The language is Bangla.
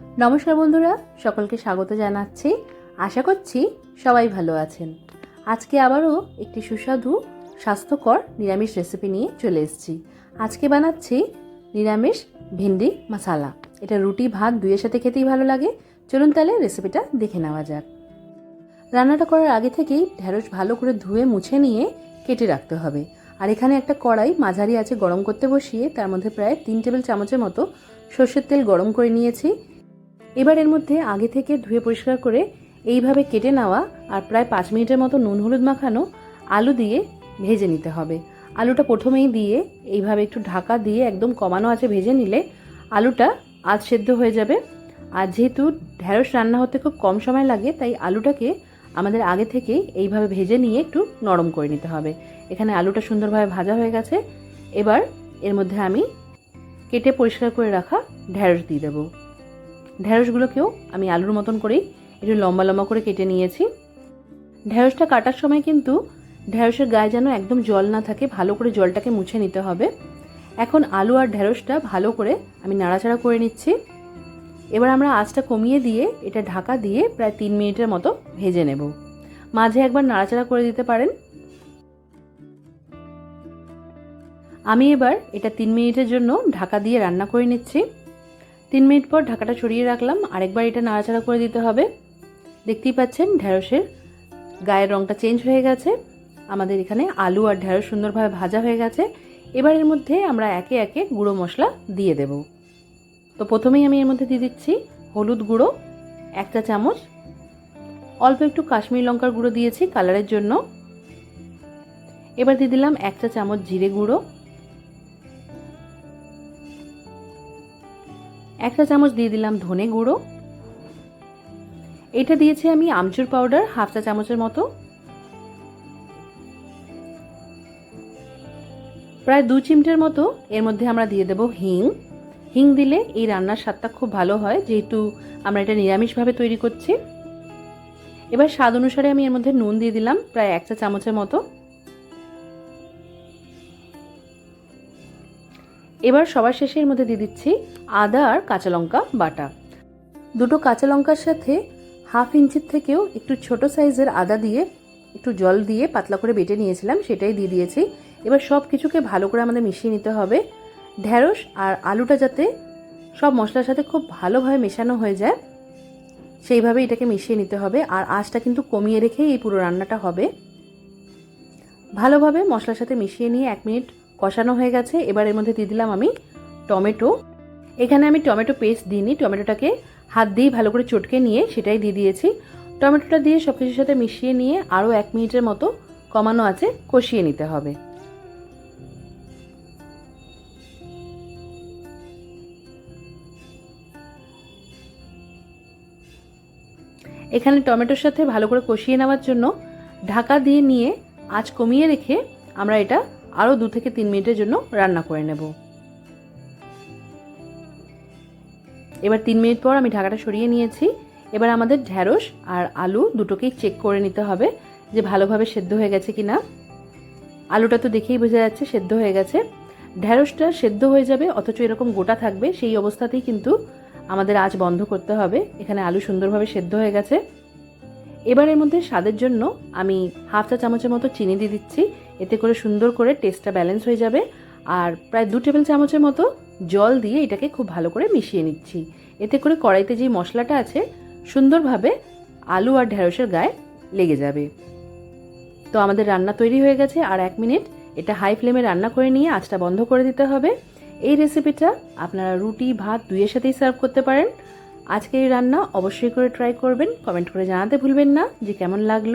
নমস্কার বন্ধুরা, সকলকে স্বাগত জানাচ্ছি। আশা করছি সবাই ভালো আছেন। আজকে আবারও একটি সুস্বাদু, স্বাস্থ্যকর নিরামিষ রেসিপি নিয়ে চলে এসেছি। আজকে বানাচ্ছি নিরামিষ ভেন্ডি মশালা এটা রুটি, ভাত দুইয়ের সাথে খেতেই ভালো লাগে। চলুন তাহলে রেসিপিটা দেখে নেওয়া যাক। রান্নাটা করার আগে থেকেই ঢ্যাঁড়স ভালো করে ধুয়ে মুছে নিয়ে কেটে রাখতে হবে। আর এখানে একটা কড়াই মাঝারি আছে গরম করতে বসিয়ে, তার মধ্যে প্রায় তিন টেবিল চামচের মতো সর্ষের তেল গরম করে নিয়েছি। এবার এর মধ্যে আগে থেকে ধুয়ে পরিষ্কার করে এইভাবে কেটে নেওয়া আর প্রায় পাঁচ মিনিটের মতো নুন হলুদ মাখানো আলু দিয়ে ভেজে নিতে হবে। আলুটা প্রথমেই দিয়ে এইভাবে একটু ঢাকা দিয়ে একদম কমানো আছে ভেজে নিলে আলুটা আজ সেদ্ধ হয়ে যাবে। আর যেহেতু ঢ্যাঁড়স রান্না হতে খুব কম সময় লাগে, তাই আলুটাকে আমাদের আগে থেকেই এইভাবে ভেজে নিয়ে একটু নরম করে নিতে হবে। এখানে আলুটা সুন্দরভাবে ভাজা হয়ে গেছে। এবার এর মধ্যে আমি কেটে পরিষ্কার করে রাখা ঢ্যাঁড়স দিয়ে দেবো। ঢ্যাঁড়সগুলোকেও আমি আলুর মতন করেই একটু লম্বা লম্বা করে কেটে নিয়েছি। ঢ্যাঁড়সটা কাটার সময় কিন্তু ঢ্যাঁড়সের গায়ে যেন একদম জল না থাকে, ভালো করে জলটাকে মুছে নিতে হবে। এখন আলু আর ঢ্যাঁড়সটা ভালো করে আমি নাড়াচাড়া করে নিচ্ছি। এবার আমরা আঁচটা কমিয়ে দিয়ে এটা ঢাকা দিয়ে প্রায় তিন মিনিটের মতো ভেজে নেব। মাঝে একবার নাড়াচাড়া করে দিতে পারেন। আমি এবার এটা তিন মিনিটের জন্য ঢাকা দিয়ে রান্না করে নিচ্ছি। তিন মিনিট পর ঢাকাটা ছড়িয়ে রাখলাম। আরেকবার এটা নাড়াচাড়া করে দিতে হবে। দেখতেই পাচ্ছেন ঢ্যাঁড়সের গায়ের রঙটা চেঞ্জ হয়ে গেছে। আমাদের এখানে আলু আর ঢ্যাঁড়স সুন্দরভাবে ভাজা হয়ে গেছে। এবার এর মধ্যে আমরা একে একে গুঁড়ো মশলা দিয়ে দেব। তো প্রথমেই আমি এর মধ্যে দিয়ে দিচ্ছি হলুদ গুঁড়ো একটা চামচ। অল্প একটু কাশ্মীর লঙ্কার গুঁড়ো দিয়েছি কালারের জন্য। এবার দিয়ে দিলাম একটা চামচ জিরে গুঁড়ো। একটা চামচ দিয়ে দিলাম ধনে গুঁড়ো। এটা দিয়েছি আমি আমচুর পাউডার হাফ চা চামচের মতো। প্রায় দু চিমটের মতো এর মধ্যে আমরা দিয়ে দেব হিং। হিং দিলে এই রান্নার স্বাদটা খুব ভালো হয়, যেহেতু আমরা এটা নিরামিষভাবে তৈরি করছি। এবার স্বাদ অনুসারে আমি এর মধ্যে নুন দিয়ে দিলাম, প্রায় এক চা চামচের মতো। এবার সবার শেষে এর মধ্যে দিয়ে দিচ্ছি আদা আর কাঁচা লঙ্কা বাটা। দুটো কাঁচা লঙ্কার সাথে হাফ ইঞ্চির থেকেও একটু ছোট সাইজের আদা দিয়ে একটু জল দিয়ে পাতলা করে বেটে নিয়েছিলাম, সেটাই দিয়ে দিয়েছি। এবার সব কিছুকে ভালো করে আমাদের মিশিয়ে নিতে হবে। ঢ্যাঁড়স আর আলুটা যাতে সব মশলার সাথে খুব ভালোভাবে মেশানো হয়ে যায়, সেইভাবে এটাকে মিশিয়ে নিতে হবে। আর আঁচটা কিন্তু কমিয়ে রেখে এই পুরো রান্নাটা হবে। ভালোভাবে মশলার সাথে মিশিয়ে নিয়ে এক মিনিট কষানো হয়ে গেছে। এবার এর মধ্যে দিয়ে দিলাম আমি টমেটো। এখানে আমি টমেটো পেস্ট দিইনি, টমেটোটাকে হাত দিয়ে ভালো করে চটকে নিয়ে সেটাই দিয়ে দিয়েছি। টমেটোটা দিয়ে সব কিছুর সাথে মিশিয়ে নিয়ে আরও এক মিনিটের মতো কমানো আছে, কষিয়ে নিতে হবে। এখানে টমেটোর সাথে ভালো করে কষিয়ে নেওয়ার জন্য ঢাকা দিয়ে নিয়ে আঁচ কমিয়ে রেখে আমরা এটা আরও দু থেকে তিন মিনিটের জন্য রান্না করে নেব। এবার তিন মিনিট পর আমি ঢাকাটা সরিয়ে নিয়েছি। এবার আমাদের ঢ্যাঁড়স আর আলু দুটোকেই চেক করে নিতে হবে যে ভালোভাবে সেদ্ধ হয়ে গেছে কি না আলুটা তো দেখেই বোঝা যাচ্ছে সেদ্ধ হয়ে গেছে। ঢ্যাঁড়সটা সেদ্ধ হয়ে যাবে, অথচ এরকম গোটা থাকবে, সেই অবস্থাতেই কিন্তু আমাদের আজ বন্ধ করতে হবে। এখানে আলু সুন্দরভাবে সেদ্ধ হয়ে গেছে। এবার এর মধ্যে স্বাদের জন্য আমি হাফ চা চামচের মতো চিনি দিয়ে দিচ্ছি। এতে করে সুন্দর করে টেস্টটা ব্যালেন্স হয়ে যাবে। আর প্রায় দু টেবিল চামচের মতো জল দিয়ে এটাকে খুব ভালো করে মিশিয়ে নিচ্ছি। এতে করে কড়াইতে যে মশলাটা আছে, সুন্দরভাবে আলু আর ঢেঁড়সের গায়ে লেগে যাবে। তো আমাদের রান্না তৈরি হয়ে গেছে। আর এক মিনিট এটা হাই ফ্লেমে রান্না করে নিয়ে আঁচটা বন্ধ করে দিতে হবে। এই রেসিপিটা আপনারা রুটি, ভাত দুইয়ের সাথেই সার্ভ করতে পারেন। আজকের এই রান্না অবশ্যই করে ট্রাই করবেন। কমেন্ট করে জানাতে ভুলবেন না যে কেমন লাগল।